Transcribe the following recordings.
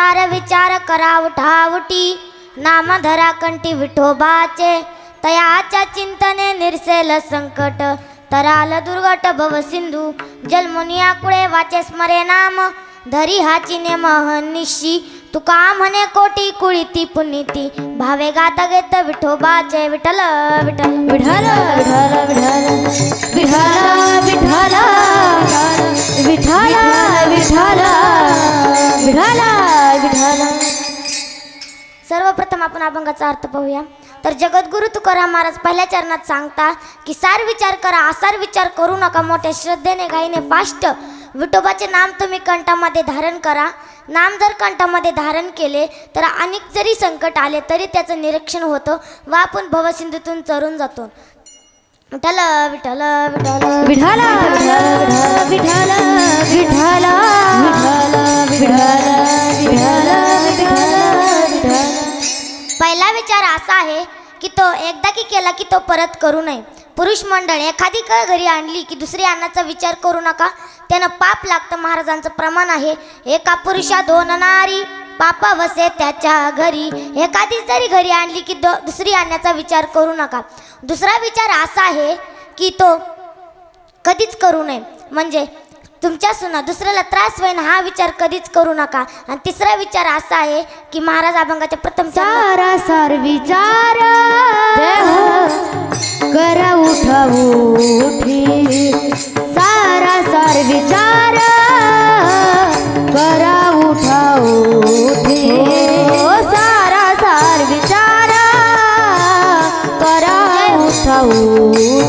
सार विचार कराव ठावटी नाम धरा कंठी विठोबाचे तयाच्या चिंतने निरसेल संकट तराल दुर्गट भव सिंधू. जलमुनिया कुळे वाचे स्मरे नाम धरी हाची नेम तुका म्हणे कोटी कुळीती पुनीती भावे गाता घेत विठोबाचे विठल विठल विठाल विठाल विठाल विठाल विठाल विठाल विठाल विठाल विठाल सर्वप्रथम आपण अभंगाचा अर्थ पाहूया. तर जगद्गुरु तुकाराम महाराज पहिल्या चरणात सांगता की सार विचार करा असार विचार करू नका. मोठ्या श्रद्धेने गाईने फास्ट विठोबाचे नाम तुम्ही कंठामध्ये धारण करा. नाम जर कंठामध्ये धारण केले तर अनेक जरी संकट आले तरी त्याचं निरीक्षण होतं. व आपण भवसिंधूतून चरून जातो. विठाल विठाल पहिला विचार असा आहे की तो एकदा की केला की तो परत करू नये. पुरुष मंडळ एखादी का घरी आणली की दुसरी आणण्याचा विचार करू नका. त्यानं पाप लागतं महाराजांचं प्रमाण आहे. एका पुरुषा दोन नारी पाप वसे त्याच्या घरी. एखादी जरी घरी आणली की दो दुसरी आणण्याचा विचार करू नका. दुसरा विचार असा आहे की तो कधीच करू नये. म्हणजे तुमच्या सुना दुसऱ्याला त्रास होईन हा विचार कधीच करू नका. आणि तिसरा विचार असा आहे की महाराज अभंगाच्या प्रथम सारा सार विचार कर उठवूठी सारा सार विचार कर उठवूठी सारा सार विचार कर उठवूठी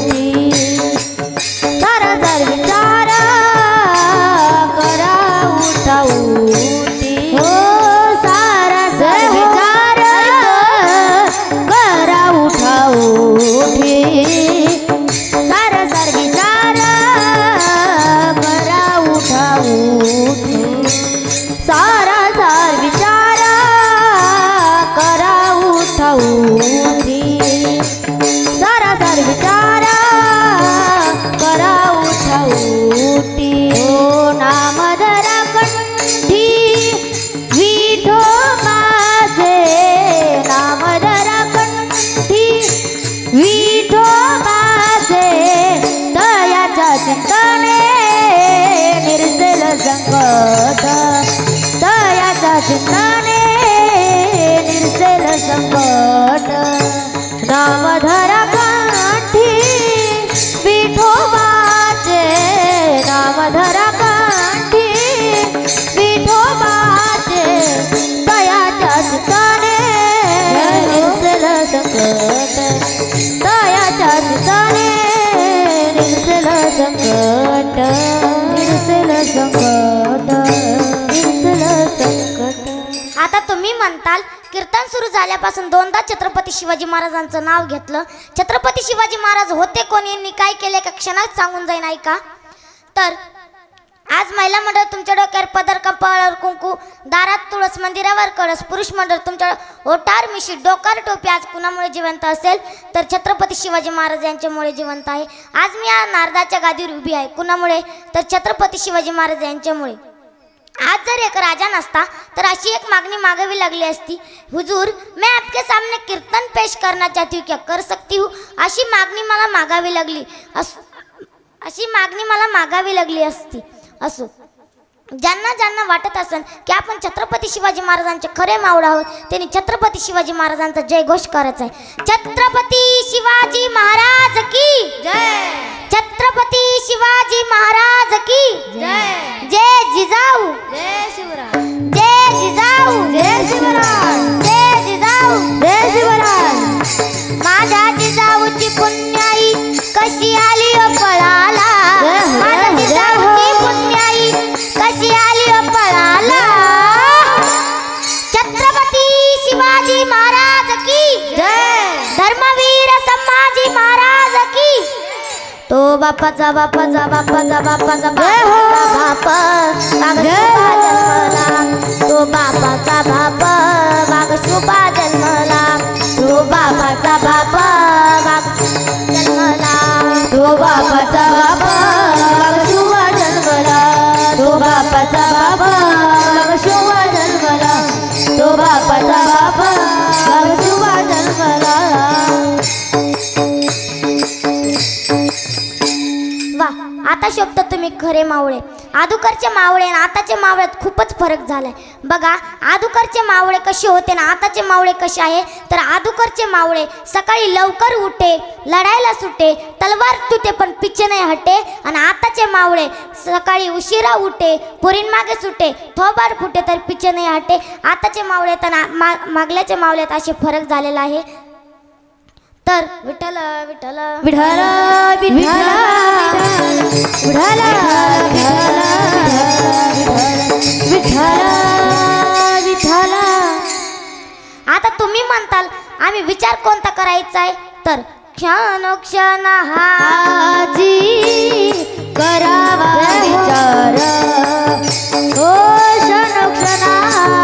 संकट नामधरा झाल्यापासून दोनदा छत्रपती शिवाजी महाराजांचं नाव घेतलं. छत्रपती शिवाजी महाराज होते कोण यांनी काय केले का क्षणात सांगून जाईन ऐका. तर आज महिला मंडळ तुमच्या डोक्यावर पदर कपाळावर कुंकू दारात तुळस मंदिरावर कळस पुरुष मंडळ तुमच्या ओटार मिशी डोकार टोपी आज कुणामुळे जिवंत असेल? तर छत्रपती शिवाजी महाराज यांच्यामुळे जिवंत आहे. आज मी या नारदाच्या गादीवर उभी आहे. कुणामुळे? तर छत्रपती शिवाजी महाराज यांच्यामुळे. जर एक राजा नसता तर अशी एक मागणी मागावी लागली असती. हुजूर मैं आपके सामने कीर्तन पेश करना चाहती हूँ क्या कर सकती हूँ? अशी मागणी मला मागावी लागली अस अशी मागणी मला मागावी लागली असती. असो ज्यांना ज्यांना वाटत असेल की आपण छत्रपती शिवाजी महाराजांचे खरे मावळ आहोत त्यांनी छत्रपती शिवाजी महाराजांचा जय घोष करायचा आहे. छत्रपती शिवाजी महाराज की? जय. छत्रपती शिवाजी महाराज की? जय. जय जिजाऊ. जय शिवराय. जय जिजाऊ. जय शिवराय. जय जिजाऊ. जय शिवराय. माझ्या जिजाऊची पुण्याई कशी आली? बापाचा बापाचा बापाचा बापाचा. बापा. जन्मला तो बापाचा बाप बाग शुभा खरे मावळे. आदुकरचे मावळे आणि आताचे मावळ्यात खूपच फरक झालाय. बघा आदुकरचे मावळे कसे होते ना आताचे मावळे कसे आहे? तर आदुकरचे मावळे सकाळी लवकर उठे लढायला सुटे तलवार तुटे पण पिच्छे नाही हटे. आणि आताचे मावळे सकाळी उशिरा उठे पुरींमागे सुटे थोबार फुटे तर पिच्छे नाही हटे. आताचे मावळे तर मा मागल्याचे मावळ्यात असे फरक झालेला आहे. तर विठ्ठल विठ्ठल विठ्ठल विठ्ठल आता तुम्ही म्हणताल आम्ही विचार कोणता करायचा आहे? तर क्षण हा हाजी करावा विचार. हो, ओ क्षण क्षणाची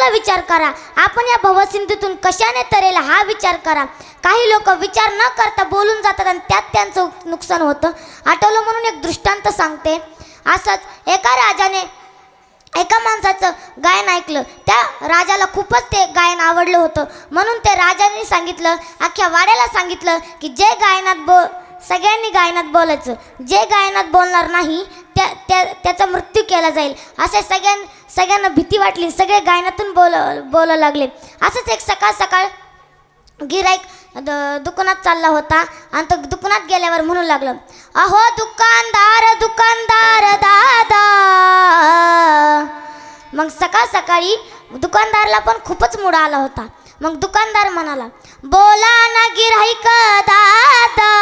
चांगला विचार करा. आपण या भवसिंधूतून कशाने तरेल हा विचार करा. काही लोक विचार न करता बोलून जातात आणि त्यात त्यांचं नुकसान होतं. आठवलं म्हणून एक दृष्टांत सांगते. असंच एका राजाने एका माणसाचं गायन ऐकलं. त्या राजाला खूपच ते गायन आवडलं होतं. म्हणून ते राजाने सांगितलं अख्ख्या वाड्याला सांगितलं की जे गायनात बो सगळ्यांनी गायनात बोलायचं. जे गायनात बोलणार नाही त्या त्या त्याचा मृत्यू केला जाईल. असे सगळ्यां सगळ्यांना भीती वाटली. सगळे गायनातून बोल बोलायला लागले. असंच एक सकाळ सकाळ गिराईक द- दुकानात चालला होता आणि तो दुकानात गेल्यावर म्हणू लागलं अहो दुकानदार दुकानदार दादा. मग सकाळ सकाळी दुकानदारला पण खूपच मुड आला होता. मग दुकानदार म्हणाला बोला ना गिराईक दादा.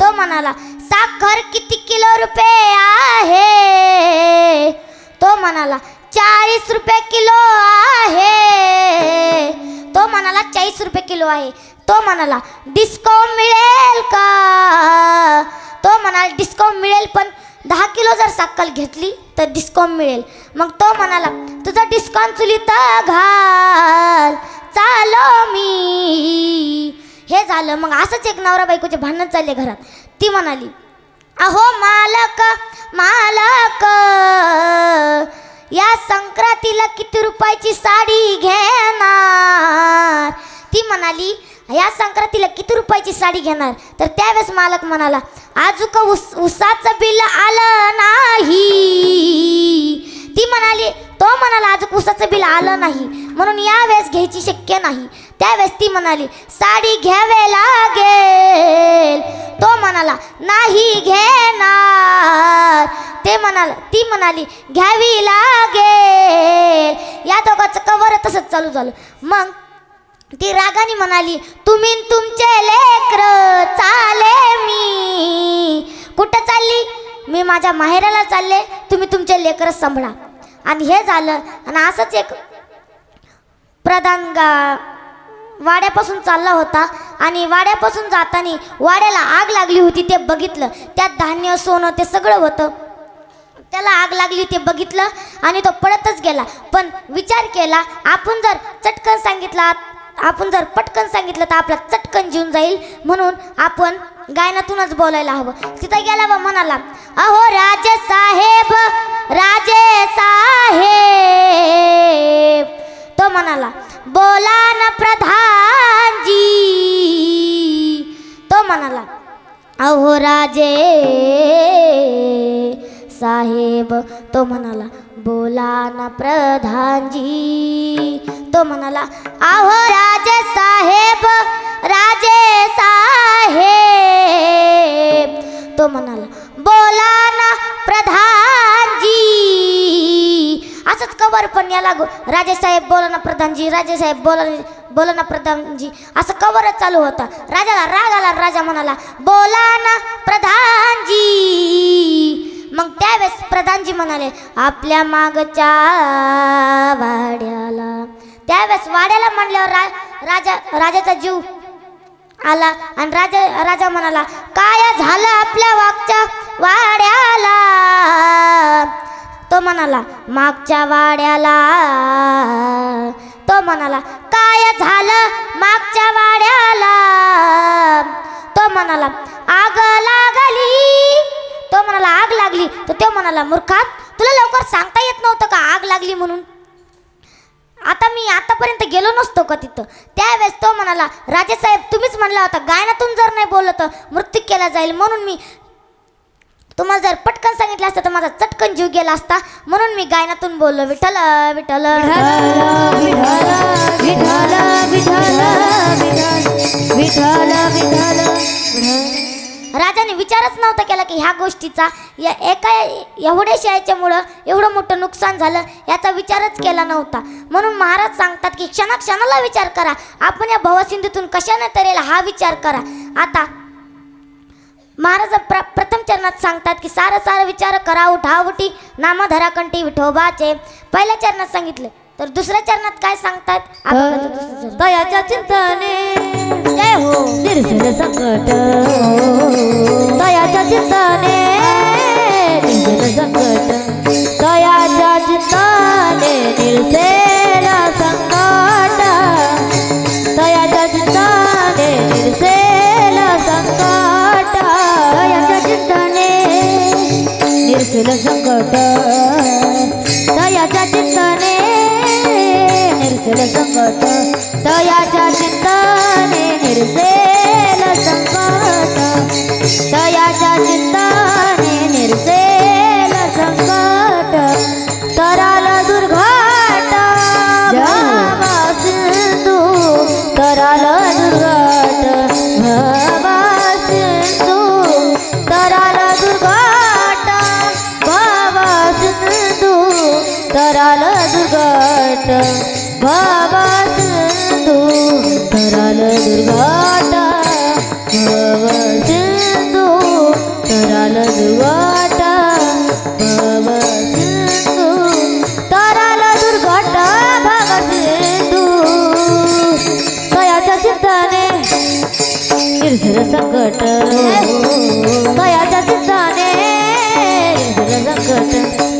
तो म्हणाला साखर किती किलो रुपये आहे? तो म्हणाला चाळीस रुपये किलो आहे. तो म्हणाला चाळीस रुपये किलो आहे. तो म्हणाला डिस्काउंट मिळेल का? तो म्हणाला डिस्काउंट मिळेल पण दहा किलो जर साखर घेतली तर डिस्काउंट मिळेल. मग तो म्हणाला तुझा डिस्काउंट चुलीत घाल. चालो मी. हे झालं. मग असंच एक नवरा बायकोचे भांडण चालले घरात. ती म्हणाली अहो मालक मालक या संक्रांतीला किती रुपयाची साडी घेणार? ती म्हणाली ह्या संक्रांतीला किती रुपयाची साडी घेणार? तर त्यावेळेस मालक म्हणाला आजूक उस उसाचं बिल आलं नाही. ती म्हणाली तो म्हणाला अजून उसाचं बिल आलं नाही. म्हणून यावेळेस घ्यायची शक्य नाही. त्यावेळेस ती म्हणाली साडी घ्यावे लागेल. तो म्हणाला नाही घेणार. ते म्हणाल ती म्हणाली घ्यावी लागेल. या दोघांचं कवर तसंच चालू झालं. मग ती रागाने म्हणाली तुम्ही तुमचे लेकर चाले मी. कुठं चालली? मी माझ्या माहेराला चालले. तुम्ही तुमचे लेकर सांभाळा. आणि हे झालं. आणि असंच एक प्रधान गा वाड्यापासून चालला होता. आणि वाड्यापासून जाताना वाड्याला आग लागली होती ते बघितलं. त्यात धान्य सोनं ते सगळं होतं. त्याला आग लागली ते बघितलं. आणि तो पळतच गेला. पण विचार केला आपण जर चटकन सांगितला आपण जर पटकन सांगितलं तर आपला चटकन जीवन जाईल. म्हणून आपण गायनातूनच बोलायला हवं. तिथं गेला बा म्हणाला अहो राजे साहेब राजे साहेब. तो म्हणाला बोला ना प्रधानजी. तो म्हणाला अहो राजे साहेब. तो म्हणाला बोला ना प्रधानजी. तो म्हणाला आहो राजे साहेब राजे साहेब. तो म्हणाला बोला ना प्रधानजी. असंच कवर पण याला राजे राजेसाहेब बोला ना प्रधानजी राजेसाहेब बोला बोला ना प्रधानजी. असं कवरच चालू होता. राजाला राग आला राजा म्हणाला बोला ना प्रधानजी. मग त्यावेळेस प्रधानजी म्हणाले आपल्या मागच्या वाड्याला. त्यावेळेस वाड्याला म्हणल्यावर रा राजा राजाचा जीव आला आणि राजा राजा म्हणाला काय झालं आपल्या वागच्या वाड्याला? तो म्हणाला मागच्या वाड्याला. तो म्हणाला काय झालं मागच्या वाड्याला? तो म्हणाला आग लागली तो म्हणाला आग लागली तर तो म्हणाला मूर्खात. तुला लवकर सांगता येत नव्हतं का आग लागली म्हणून? आता मी आतापर्यंत गेलो नसतो का तिथं? त्यावेळेस तो म्हणाला राजेसाहेब तुम्हीच म्हणला होता गायनातून जर नाही बोललं तर मृत्यू केला जाईल म्हणून मी तुम्हाला जर पटकन सांगितलं असतं तर माझा चटकन जीव गेला असता म्हणून मी गायनातून बोललो विठ्ठल विठ्ठल विठ्ठल विठ्ठल विठ्ठल विठ्ठल विठ्ठल राजाने विचारच नव्हता केला की ह्या गोष्टीचा या एका एवढ्याशा याच्यामुळं एवढं मोठं नुकसान झालं याचा विचारच केला नव्हता. म्हणून महाराज सांगतात की क्षणा क्षणाला विचार करा. आपण या भवसिंधूतून कशाने तरेल हा विचार करा. आता महाराज प्र प्रथम चरणात सांगतात की सारं सारं विचार करा उठा उठी नाम विठोबाचे. पहिल्या चरणात सांगितले तर दुसऱ्या चरणात काय सांगतात? आपण बघू दुसरं चरण. दयाच्या चिंतने. जय हो निर्जल संकट. दयाच्या चिंतने निर्जल संकट. दयाच्या चिंतने निर्सेल संकट. दयाच्या चिंतने निर्सेल संकट. दयाच्या चिंतने निर्सेल संकट. निर्सेल तयाच्या चिंताने निर्सेल संकट तयाच्या चिंता संकट तयाच्या चिंताने संकट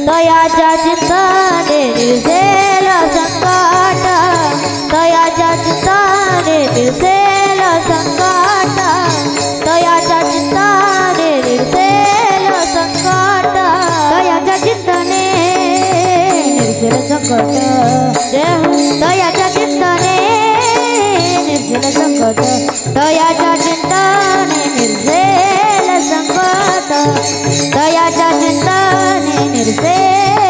तयाच्या चिंताने निर्झेल संकट तयाच्या चिंताने निर्झेल संकट तयाच्या चिंताने निर्झेल संकट तयाच्या चिंताने निर्झेल संकट निर्झेल संकट दयाच्या चिंताने निर्झेल संकट दयाच्या चिंताने निर्झेल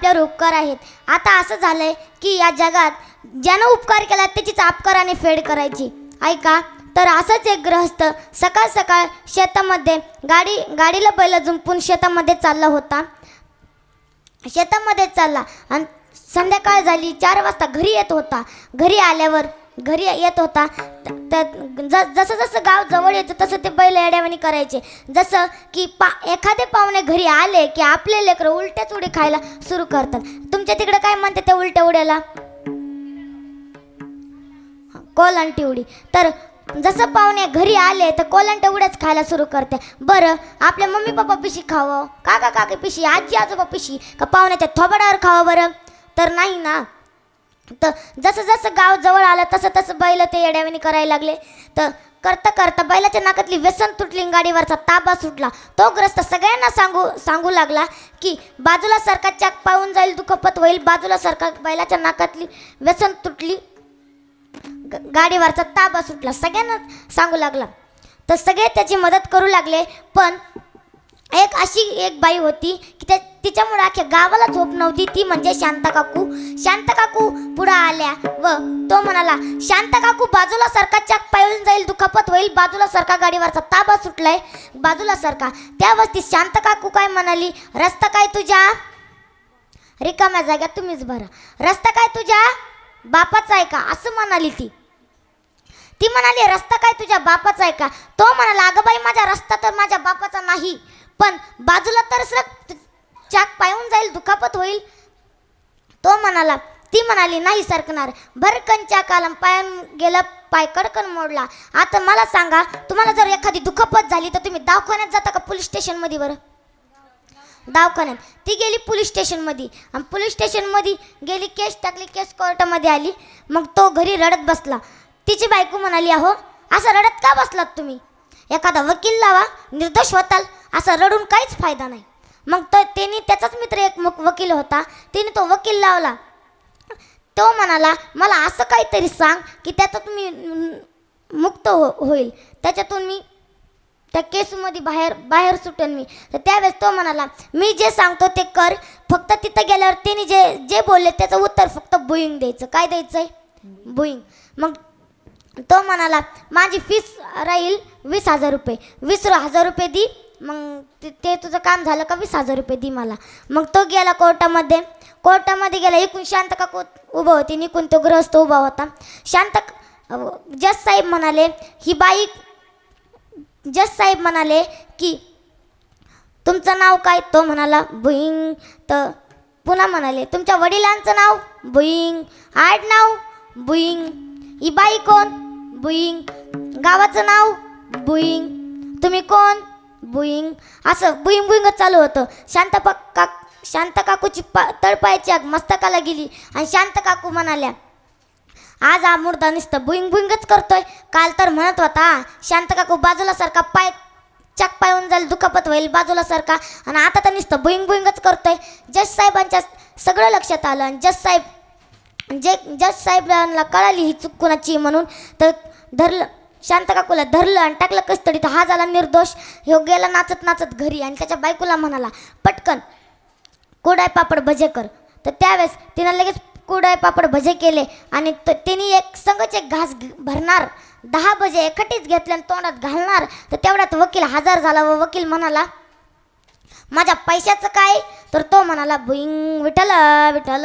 आपल्यावर उपकार आहेत. आता असं झालं आहे की या जगात ज्यानं उपकार केला त्याचीच अपकाराने फेड करायची. ऐका तर असंच एक ग्रहस्थ सकाळ सकाळ शेतामध्ये गाडी गाडीला बैल जुंपून शेतामध्ये चालला होता. शेतामध्ये चालला आणि संध्याकाळ झाली चार वाजता घरी येत होता. घरी आल्यावर घरी येत होता त- जसं जसं गाव जवळ येतं तसं ते बैल येड्यावानी करायचे. जसं की पा एखादे पाहुणे घरी आले की आपले लेकरं उलट्याच उडी खायला सुरू करतात. तुमच्या तिकडे काय म्हणते त्या उलट्या उड्याला? कोलंटी उडी तर जसं पाहुणे घरी आले तर कोलंट्या उड्याच खायला सुरू करते. बरं आपल्या मम्मी पप्पा पिशी खावं काका काकी पिशी आजी आजोबा पिशी का पाहुण्याच्या थोबाडावर खावं बरं? तर नाही ना. तर जसं जसं गाव जवळ आलं तसं तसं बैल ते येड्यावानी करायला लागले. तर करता करता बैलाच्या नाकातली व्यसन तुटली गाडीवरचा ताबा सुटला. तो ग्रस्त सगळ्यांना सांगू सांगू लागला की बाजूला सरका चाक पाहून जाईल दुखपत होईल. बाजूला सरका बैलाच्या नाकातली व्यसन तुटली ग- गाडीवरचा ताबा सुटला. सगळ्यांना सांगू लागला. तर सगळे त्याची मदत करू लागले पण एक अशी एक बाई होती की त्या तिच्यामुळे अख्ख्या गावाला झोप नव्हती. ती म्हणजे शांत काकू. शांत काकू पुढं आल्या व तो म्हणाला शांत काकू बाजूला सरका चाक पायळून जाईल दुखापत होईल. बाजूला सरका गाडीवरचा ताबा सुटलाय. बाजूला सरका. त्या वस्ती शांत काकू काय म्हणाली रस्ता काय तुझ्या? रिकाम्या जाग्या तुम्हीच भरा. रस्ता काय तुझ्या? बापाचा आहे का? असं म्हणाली ती. ती म्हणाली रस्ता काय तुझ्या बापाचा आहे का? तो म्हणाला अगं बाई माझा रस्ता तर माझ्या बापाचा नाही. पण बाजूला तर सरक चाक पायून जाईल दुखापत होईल. तो म्हणाला ती म्हणाली नाही सरकणार. भरकन चाकाला पायन गेलं पाय कडकन मोडला. आता मला सांगा तुम्हाला जर एखादी दुखापत झाली तर तुम्ही दवाखान्यात जाता का पोलीस स्टेशनमध्ये बरं? दवाखान्यात. ती गेली पोलीस स्टेशनमध्ये आणि पोलीस स्टेशनमध्ये गेली केस टाकली केस कोर्टामध्ये आली. मग तो घरी रडत बसला. तिची बायको म्हणाली अहो असं रडत का बसलात तुम्ही? एखादा वकील लावा निर्दोष होताल. असं रडून काहीच फायदा नाही. मग तर त्यांनी त्याचाच मित्र एक मुक- वकील होता. त्याने तो वकील लावला. तो म्हणाला मला असं काहीतरी सांग की त्याच्यात मी मुक्त हो होईल. त्याच्यातून मी त्या केसमध्ये बाहेर बाहेर सुटेन मी. तर त्यावेळेस तो म्हणाला मी जे सांगतो ते कर. फक्त तिथं गेल्यावर त्यांनी जे जे बोलले त्याचं उत्तर फक्त बुईंग द्यायचं. काय द्यायचं आहे बुईंग. मग तो म्हणाला माझी फीस राहील वीस हजार रुपये. वीस हजार रुपये दी. मग ते- ते तुझं काम झालं का वीस हजार रुपये दी मला. मग तो गेला कोर्टामध्ये. कोर्टामध्ये गेला एकूण शांत का उभं होती निकून तो ग्रस्त उभा होता. शांत जज साहेब म्हणाले ही बाई जज साहेब म्हणाले की तुमचं नाव काय? तो म्हणाला भुईंग. तर पुन्हा म्हणाले तुमच्या वडिलांचं नाव? भुईंग. आडनाव भुईंग. ही बाई कोण? भुईंग. गावाचं नाव? भुईंग. तुम्ही कोण? बुईंग असं बुईंग बुईंगच चालू होतं. शांत पक्का शांत काकूची पा तळपायची आग मस्तकाला गेली आणि शांत काकू म्हणाल्या आज हा मुर्दा नुसतं बुईंग बुईंगच करतोय. काल तर म्हणत होता शांत काकू बाजूला सारखा पाय चाक होऊन जाईल दुखापत होईल बाजूला सारखा आणि आता तर नुसतं बुईंग बुईंगच करतोय. जज साहेबांच्या सगळं लक्षात आलं आणि जज साहेब जे जज साहेबांना कळाली ही चूक कुणाची म्हणून तर धरलं शांत काकूला धरलं आणि टाकलं कस्तडीत तर हा झाला निर्दोष. ह्यो गेला नाचत नाचत घरी आणि त्याच्या बायकोला म्हणाला पटकन कुडाय पापड भजे कर. तर त्यावेळेस तिनं लगेच कुडाय पापड भजे केले आणि त- तिने एक संघच एक घास भरणार. दहा भजे एकटीच घेतले आणि तोंडात घालणार. तर तेवढ्यात वकील हजर झाला व वकील म्हणाला माझ्या पैशाचं काय? तर तो म्हणाला भुईंग विठल विठल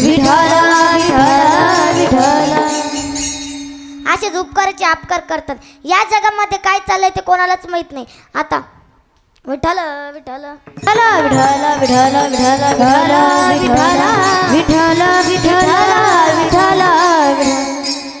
विठाला विठाला विठाला असेच उपकाराचे अपकार करतात. या जगामध्ये काय चाललंय ते कोणालाच माहीत नाही. आता विठल विठल विठाला विठाला विठाला विठाला विठाला विठाला विठाला विठाला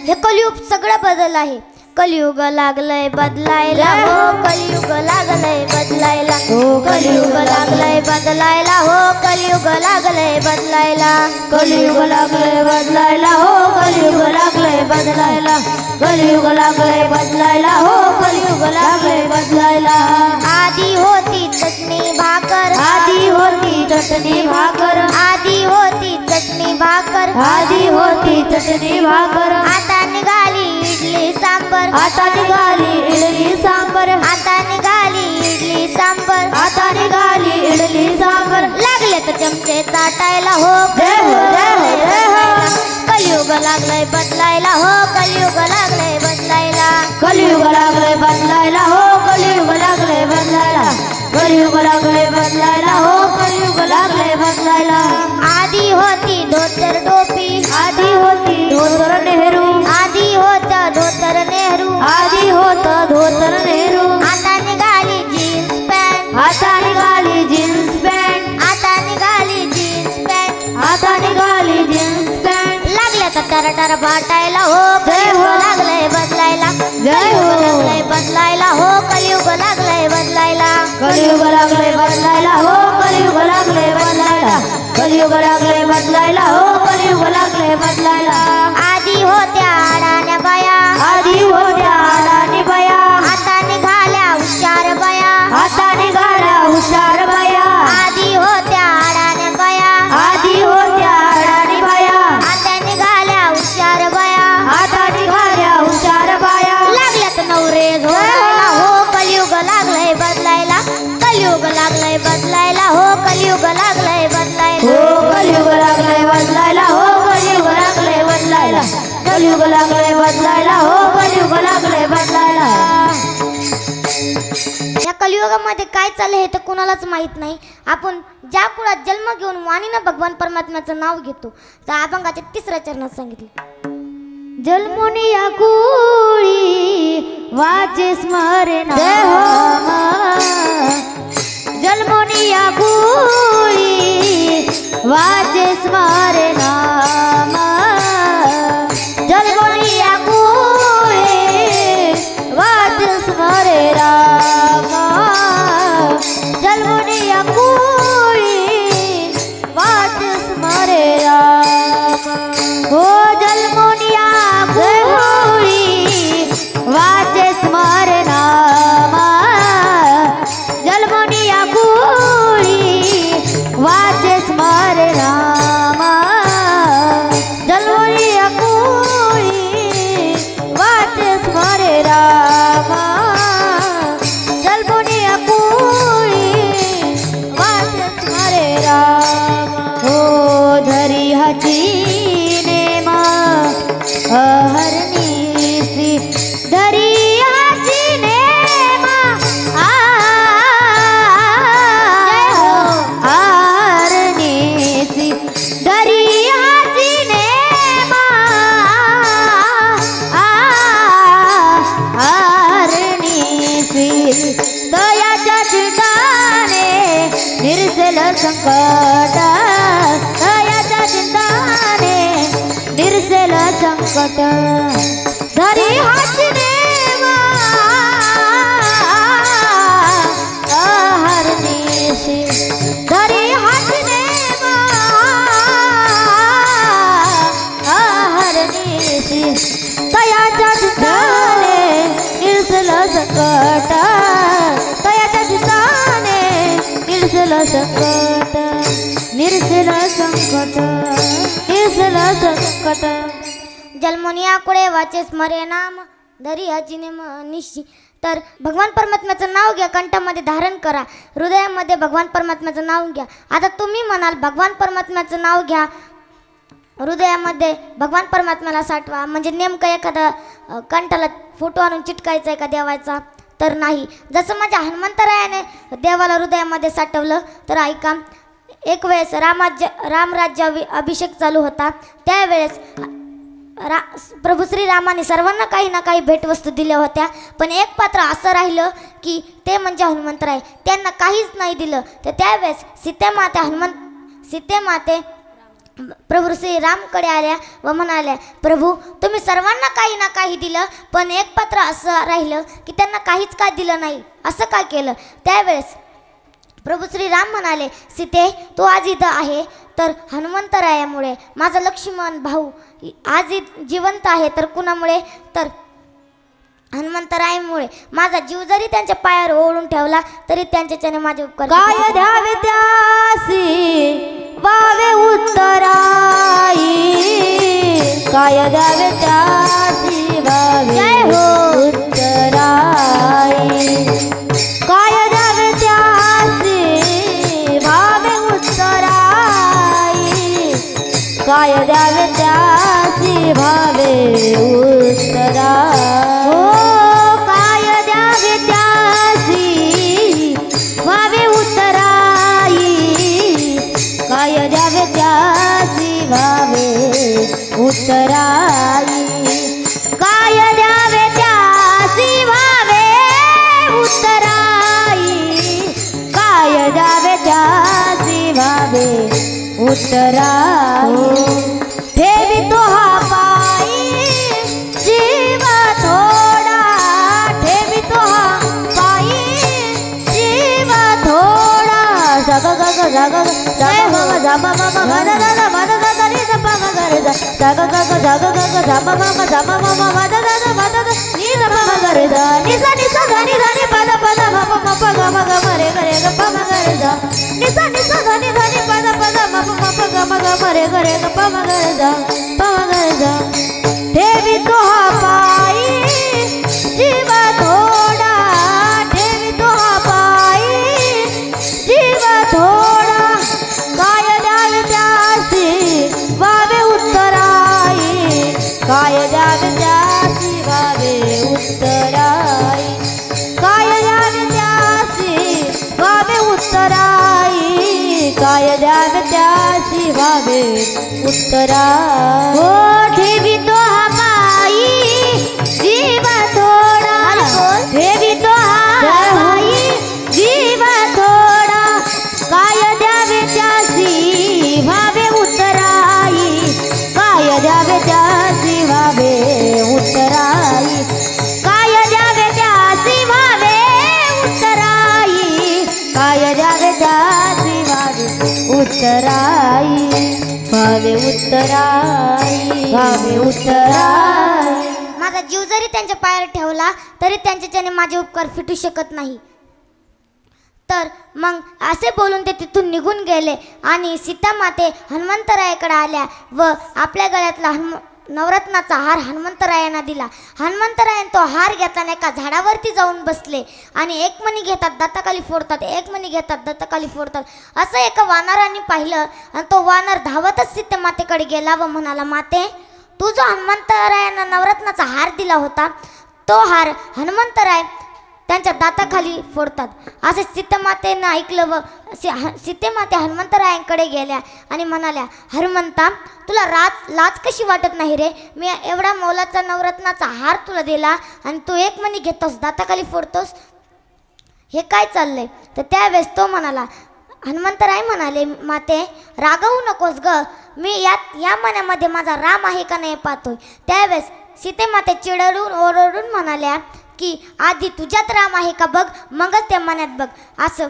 हे कलयुग सगळं बदल आहे. कलियुग लागलंय बदलायला. हो कलियुग लागलंय बदलायला. हो कलियुग लागलंय. बदलायला. हो कलियुग लागलंय बदलायला. कलियुग लागलंय बदलायला. हो कलियुग लागलंय बदलायला. कलियुग लागलंय बदलायला. हो कलियुग लागलंय बदलायला. आधी होती चटणी भाकर. आधी होती चटणी भाकर. आधी होती चटणी भाकर. आधी होती चटणी भाकर. आता निघाली इडली सांबर. आता निघाली इडली सांबर. आता निघाली इडली सांबर. आता निघाली इडली सांबर. लागले तर चमचे चाटायला हो. कलियुग लागलंय बदलायला. हो कलियुग लागलंय बदलायला. कलियुग लागलंय बदलायला हो कलियुग लागलंय बदलायला. कलियुग लागलंय बदलायला हो कलियुग लागलंय बदलायला. आधी होती धोतर टोपी. आधी होती धोतर नेहरू. आधी होत धोतर नेहरू. आता निघाली जीन्स पॅन्ट. आता निघाली जीन्स पॅन्ट. आता निघाली जीन्स पॅन्ट. आता निघाली जीन्स पॅन्ट. लागले तर टरटर बाटायला हो जय हो. लागलंय बदलायला. जय हो. लागलंय बदलायला हो कलियुग लागलंय बदलायला. कलियुग लागलंय बदलायला हो कलियुग लागलंय बदलायला. कलियुग लागलंय बदलायला हो कलियुग लागलंय बदलायला. आधी हो आधी होत्या अडाणी बया आता निघाल्या हुशार बाया. आता निघाल्या हुशार हो कलियुग लागलंय बदलायला या कलियुगामध्ये काय चाललंय हे तर कुणालाच माहीत नाही. आपण ज्या कुळात जन्म घेऊन वाणीनं भगवान परमात्म्याचं नाव घेतो तर अभंगाच्या तिसऱ्या चरणात सांगितलं. जलमुनिया कुळी वाचे स्मरण जलमुनिया कुळी वाचे स्मरण निर्जल संकट दयाच्या चिंताने निर्जल संकट धरी हाती संकट निर्जल संकट निर्जल संकट. जन्मोनिया कुळे वाचे स्मरे नाम धरी हजिने निशी. तर भगवान परमात्म्याचं नाव घ्या कंठामध्ये धारण करा. हृदयामध्ये भगवान परमात्म्याचं नाव घ्या. आता तुम्ही म्हणाल भगवान परमात्म्याचं नाव घ्या. हृदयामध्ये भगवान परमात्म्याला साठवा. म्हणजे नेमकं एखादा कंठाला फोटो आणून चिटकायचा आहे का देवाचा? तर नाही. जसं माझ्या हनुमंतरायाने देवाला हृदयामध्ये साठवलं तर ऐका. एक वेळेस रामाज्य रामराज्य अभिषेक चालू होता. त्यावेळेस रा प्रभू श्रीरामाने सर्वांना काही ना काही भेटवस्तू दिल्या होत्या. पण एक पात्र असं राहिलं की ते म्हणजे हनुमंतराय. त्यांना काहीच नाही दिलं. तर त्यावेळेस सीतेमाते हनुमंत सीतेमाते प्रभू श्री रामकडे आल्या व म्हणाल्या प्रभू तुम्ही सर्वांना काही ना काही दिलं पण एक पात्र असं राहिलं की त्यांना काहीच का दिलं नाही? असं काय केलं? त्यावेळेस प्रभू श्री राम म्हणाले सीते तू आज इथं आहे तर हनुमंतरायामुळे माझा लक्ष्मण भाऊ आज जिवंत आहे तर कुणामुळे? तर हनुमंतरायामुळे. माझा जीव जरी त्यांच्या पायावर ओढून ठेवला तरी त्यांच्याच्याने माझे उपकार काय द्यावे त्यासी वावे उच्च काय डराओ थे भी तो पाई जीवा थोड़ा थे भी तो पाई जीवा थोड़ा जग गग जग जग मम जम मम मन दद मन दद रे सप मगर जग गग जग गग जम मम जम मम मद दद मद दद नी सप मगर द नि स नि स ध नि ध नि पद पद मम मप ग म ग म रे ग रे ग प मगर द नि स नि स ध नि ध नि पद ಪದ ಮಪ ಗಮ ಗಮ ದೇವಿ ತುಹ ಪಾಯಿ ಜೀವ ತೋಡಾ उत्तरा. हो देवी तो भावे माझा जीव जरी त्यांच्या पायावर ठेवला तरी त्यांच्याच्याने माझे उपकार फिटू शकत नाही. तर मग असे बोलून ते तिथून निघून गेले आणि सीतामाते हनुमंतरायाकडे आल्या व आपल्या गळ्यातला हनुम नवरत्नाचा हार हनुमंतरायांना दिला. हनुमंतरायन तो हार घेताना एका झाडावरती जाऊन बसले आणि एक मणी घेतात दाताखाली फोडतात एक मणी घेतात दाताखाली फोडतात. असं एका वानराने पाहिलं आणि तो वानर धावतच सीतेमातेकडे गेला व म्हणाला माते तू जो हनुमंतरायांना नवरत्नाचा हार दिला होता तो हार हनुमंतराय त्यांच्या दाताखाली फोडतात. असे सीतेमातेनं ऐकलं व सी ह सीतेमाते हनुमंतरायांकडे गेल्या आणि म्हणाल्या हनुमंता तुला राज लाज कशी वाटत नाही रे? मी एवढा मोलाचा नवरत्नाचा हार तुला दिला आणि तू एक मणी घेतोस दाताखाली फोडतोस? हे काय चाललंय? तर त्यावेळेस तो म्हणाला हनुमंतराय म्हणाले माते रागवू नकोस ग. मी यात या मनामध्ये माझा राम आहे का नाही पाहतोय? त्यावेळेस सीतेमाते चिडळून ओरडून म्हणाल्या की आधी तुझ्यात राम आहे का बघ मगच त्या मनात बघ. असं.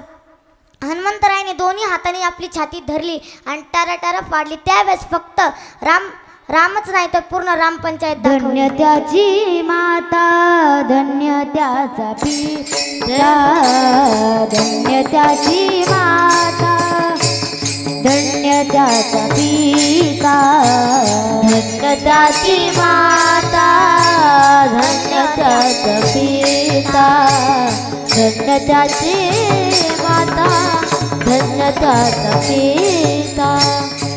हनुमंतरायने दोन्ही हाताने आपली छाती धरली आणि टारा टारा फाडली. त्यावेळेस फक्त राम रामच नाही तर पूर्ण रामपंचायत दाखवली. धन्य त्याची माता धन्य त्याचा पिता धन्य त्याची माता धन्य त्याचा पिता धन्य त्याची माता. धन्य त्याचा पिता धन्य त्याची माता धन्य त्याचा पिता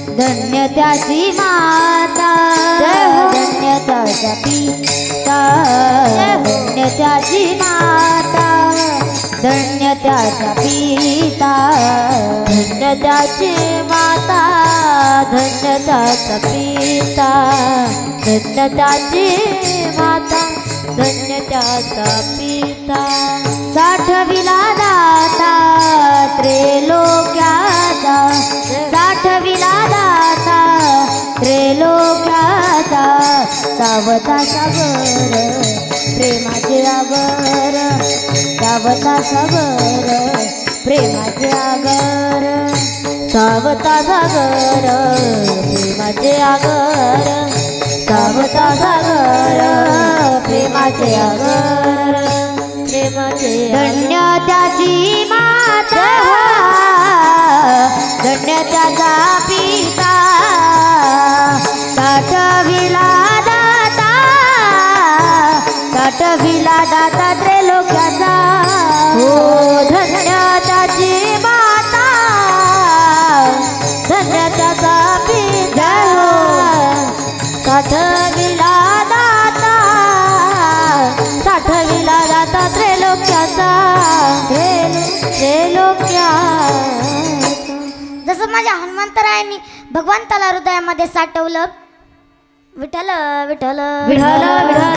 धन्य त्याची माता धन्य त्याचा पिता धन्य त्याची माता धन्य त्याचा पिता धन्य त्याची माता धन्य त्याचा पिता धन्य त्याची माता धन्य त्याचा पिता. साठविला दाता त्रेलोक्याचा साठविला दाता त्रेलोक्याचा सावता सागर. प्रेमाचे आगर सावता सागर प्रेमाचे आगर सावता सागर प्रेमाचे आगर सावता सागर प्रेमाचे आगर प्रेमाचे धन्य त्याची माता धन्य त्याचा पिता साठविला दाता त्रेलोक्याचा हो धन्य त्याची माता. धन्य त्याचा पिता. साठविला दाता. साठविला दाता त्रेलोक्याचा त्रेलोक्या जसं माझ्या हनुमंतरायांनी भगवंताला हृदयामध्ये साठवलं विठ्ठल विठ्ठल. विठाला विठाला